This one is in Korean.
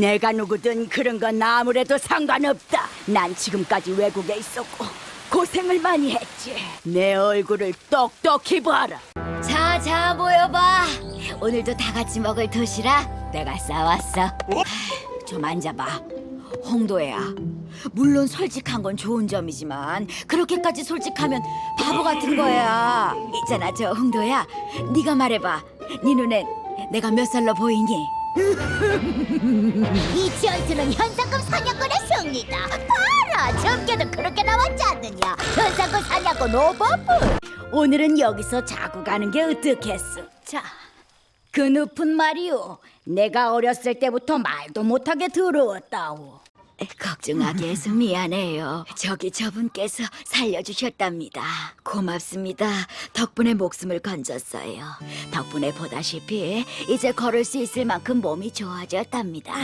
내가 누구든 그런 건 아무래도 상관없다. 난 지금까지 외국에 있었고 고생을 많이 했지. 내 얼굴을 똑똑히 봐라. 자, 자, 모여봐. 오늘도 다 같이 먹을 도시락 내가 싸왔어. 하, 좀 앉아봐. 홍도야. 물론 솔직한 건 좋은 점이지만 그렇게까지 솔직하면 바보 같은 거야. 있잖아, 저 홍도야. 네가 말해봐. 네 눈엔 내가 몇 살로 보이니? 이 전투는 현상금 사냥꾼의 승리다. 봐라, 점괘도 그렇게 나왔지 않느냐. 현상금 사냥꾼 오버풀. 오늘은 여기서 자고 가는 게 어떻겠어? 자, 그 높은 말이오. 내가 어렸을 때부터 말도 못하게 들어왔다오. 걱정하게 해서 미안해요. 저기 저분께서 살려주셨답니다. 고맙습니다. 덕분에 목숨을 건졌어요. 덕분에 보다시피 이제 걸을 수 있을 만큼 몸이 좋아졌답니다.